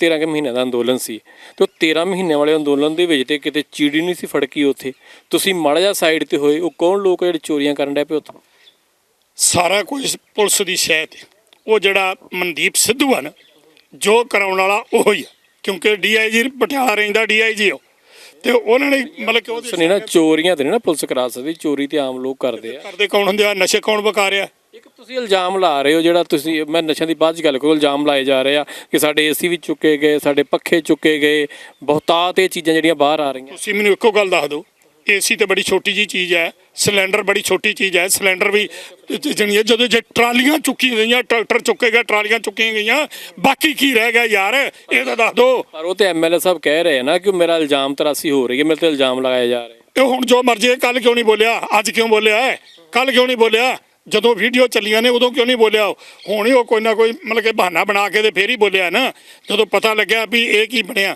13 ਕੁ ਮਹੀਨਿਆਂ ਦਾ ਅੰਦੋਲਨ ਸੀ ਤੇ ਉਹ 13 ਮਹੀਨਿਆਂ ਵਾਲੇ ਅੰਦੋਲਨ ਦੇ ਵਿੱਚ ਤੇ ਕਿਤੇ ਚੀੜੀ ਨਹੀਂ ਸੀ ਫੜਕੀ ਉੱਥੇ। ਤੁਸੀਂ ਮਾੜਾ ਜਿਹਾ ਸਾਈਡ ਤੇ ਹੋਏ ਉਹ ਕੌਣ ਲੋਕ ਜਿਹੜੇ ਚੋਰੀਆਂ ਕਰਨ ਡੈ ਪਏ ਉੱਥੇ? ਸਾਰਾ ਕੁਝ ਪੁਲਿਸ ਦੀ ਸ਼ਹਿ ਤੇ। ਉਹ ਜਿਹੜਾ ਮਨਦੀਪ ਸਿੱਧੂ ਆ ਨਾ ਜੋ ਕਰਾਉਣ ਵਾਲਾ ਉਹ ਹੀ ਆ ਕਿਉਂਕਿ ਡੀਆਈਜੀ ਪਟਿਆਲਾ ਰਹਿੰਦਾ ਡੀਆਈਜੀ ਉਹ। ਤੇ ਉਹਨਾਂ ਨੇ ਮਤਲਬ ਕਿ ਉਹਦੇ ਸੁਣੀ ਨਾ ਚੋਰੀਆਂ ਤੇ ਨੀ ਨਾ ਪੁਲਿਸ ਕਰਾ ਸਕਦੀ ਚੋਰੀ ਤੇ ਆਮ ਲੋਕ ਕਰਦੇ ਆ। ਕਰਦੇ ਕੌਣ ਹੁੰਦੇ ਆ? ਨਸ਼ੇ ਕੌਣ ਰਿਹਾ? ਇੱਕ ਤੁਸੀਂ ਇਲਜ਼ਾਮ ਲਾ ਰਹੇ ਹੋ ਜਿਹੜਾ ਤੁਸੀਂ ਮੈਂ ਨਸ਼ਿਆਂ ਦੀ ਬਾਅਦ ਚ ਗੱਲ ਕਰੋ ਇਲਜ਼ਾਮ ਲਾਏ ਜਾ ਰਹੇ ਆ ਕਿ ਸਾਡੇ ਏਸੀ ਵੀ ਚੁੱਕੇ ਗਏ ਸਾਡੇ ਪੱਖੇ ਚੁੱਕੇ ਗਏ ਬਹੁਤਾਤ ਇਹ ਚੀਜ਼ਾਂ ਜਿਹੜੀਆਂ ਬਾਹਰ ਆ ਰਹੀਆਂ। ਤੁਸੀਂ ਮੈਨੂੰ ਇੱਕੋ ਗੱਲ ਦੱਸ ਦਿਓ ਏਸੀ ਤੇ ਬੜੀ ਛੋਟੀ ਜੀ ਚੀਜ਼ ਹੈ ਸਿਲੰਡਰ ਬੜੀ ਛੋਟੀ ਚੀਜ਼ ਹੈ ਸਿਲੰਡਰ ਵੀ ਜਣੀ ਜਦੋਂ ਜੇ ਟਰਾਲੀਆਂ ਚੁੱਕੀਆਂ ਗਈਆਂ ਟਰੈਕਟਰ ਚੁੱਕੇ ਗਏ ਟਰਾਲੀਆਂ ਚੁੱਕੀਆਂ ਗਈਆਂ ਬਾਕੀ ਕੀ ਰਹਿ ਗਿਆ ਯਾਰ ਇਹ ਤਾਂ ਦੱਸ ਦਿਓ। ਪਰ ਉਹ ਤੇ ਐਮਐਲਏ ਸਾਹਿਬ ਕਹਿ ਰਹੇ ਨਾ ਕਿ ਮੇਰਾ ਇਲਜ਼ਾਮ ਤਰਾਸੀ ਹੋ ਰਹੀ ਹੈ ਮੇਰੇ ਤੇ ਇਲਜ਼ਾਮ ਲਗਾਏ ਜਾ ਰਹੇ ਇਹ ਹੁਣ ਜੋ ਮਰਜ਼ੀ ਕੱਲ ਕਿਉਂ ਨਹੀਂ ਬੋਲਿਆ ਅੱਜ ਕਿਉਂ ਬੋਲਿਆ ਕੱਲ ਕਿਉਂ ਨਹੀਂ ਬੋਲਿਆ? ਜਦੋਂ ਵੀਡੀਓ ਚੱਲੀਆਂ ਨੇ, ਉਦੋਂ ਕਿਉਂ ਨਹੀਂ ਬੋਲਿਆ ਉਹ? ਹੁਣ ਹੀ ਉਹ ਕੋਈ ਨਾ ਕੋਈ ਮਤਲਬ ਕਿ ਬਹਾਨਾ ਬਣਾ ਕੇ ਤੇ ਫੇਰ ਹੀ ਬੋਲਿਆ ਨਾ ਜਦੋਂ ਪਤਾ ਲੱਗਿਆ ਵੀ ਇਹ ਕੀ ਬਣਿਆ